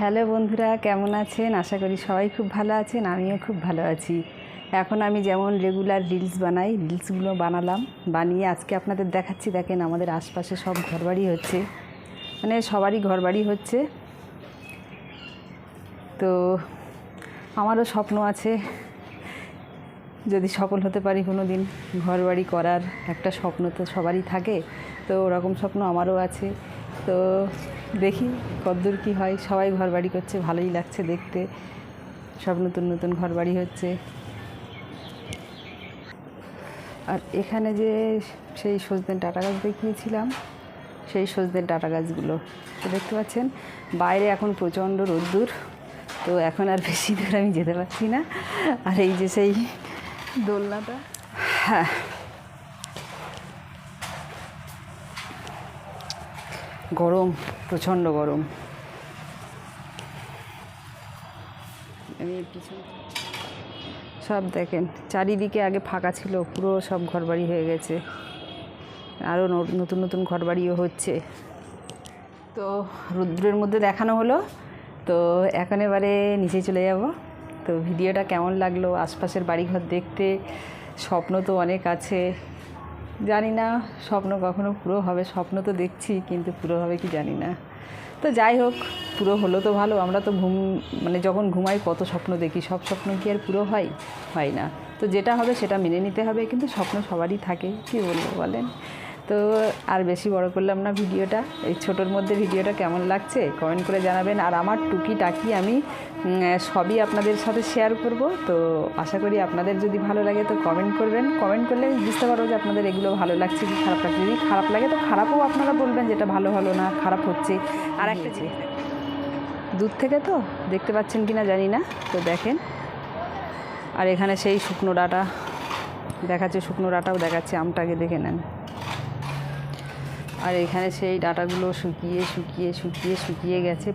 Hello বন্ধুরা, কেমন আছেন? আশা করি সবাই খুব ভালো আছেন, আমিও খুব ভালো আছি। এখন আমি যেমন রেগুলার রিলস বানাই রিলসগুলো বানালাম, বানিয়ে আজকে আপনাদের দেখাচ্ছি, দেখেন আমাদের আশপাশে সব ঘরবাড়ি হচ্ছে। মানে সবারই ঘরবাড়ি হচ্ছে। তো আমারও স্বপ্ন আছে, যদি সফল হতে পারি কোনো দিন ঘর বাড়ি করার একটা স্বপ্ন তো সবারই থাকে, তো ওরকম স্বপ্ন আমারও আছে। তো দেখি কতদূর কী হয়। সবাই ঘর বাড়ি করছে, ভালোই লাগছে দেখতে। সব নতুন নতুন ঘর বাড়ি হচ্ছে। আর এখানে যে সেই সজনের ডাটা গাছ দেখিয়েছিলাম, সেই সজনের ডাটা গাছগুলো। দেখতে পাচ্ছেন, বাইরে এখন প্রচণ্ড রোদ্দুর। তো এখন আর বেশি দূর আমি যেতে পারছি না। আর এই যে সেই দোলনাটা। হ্যাঁ। গরম, প্রচণ্ড গরম। সব দেখেন, চারিদিকে আগে ফাঁকা ছিল, পুরো সব ঘরবাড়ি হয়ে গেছে। আরও নতুন নতুন ঘরবাড়িও হচ্ছে। তো রুদ্রের মধ্যে দেখানো হলো, তো এখন এবারে নিচে চলে যাব। তো ভিডিওটা কেমন লাগল? আশপাশের বাড়িঘর দেখতে স্বপ্ন তো অনেক আছে। জানি না, স্বপ্ন কখনো পুরো হবে, স্বপ্ন তো দেখছি, কিন্তু পুরো হবে কি জানি না। তো যাই হোক, পুরো হলো তো ভালো, আমরা তো ঘুম মানে যখন ঘুমাই কত স্বপ্ন দেখি, সব স্বপ্ন কি আর পুরো হয়? হয় না। তো যেটা হবে সেটা মেনে নিতে হবে, কিন্তু স্বপ্ন সবারই থাকে, কী বলব বলেন? তো আর বেশি বড় করলাম না ভিডিওটা। এই ছোটোর মধ্যে ভিডিওটা কেমন লাগছে কমেন্ট করে জানাবেন। আর আমার টুকিটাকি আমি সবই আপনাদের সাথে শেয়ার করব। তো আশা করি আপনাদের যদি ভালো লাগে তো কমেন্ট করবেন। কমেন্ট করলে আমি বুঝতে পারব যে আপনাদের এগুলো ভালো লাগছে কি খারাপ লাগছে। যদি খারাপ লাগে তো খারাপও আপনারা বলবেন যেটা ভালো হলো না খারাপ হচ্ছে। আর একটা জিনিস দূর থেকে তো দেখতে পাচ্ছেন কি না জানি না তো দেখেন। আর এখানে সেই শুকনো ডাটা দেখাচ্ছে শুকনো ডাটাও দেখাচ্ছে আমটাকে দেখে নেন। আর এখানে সেই ডাটাগুলো শুকিয়ে শুকিয়ে শুকিয়ে শুকিয়ে গেছে।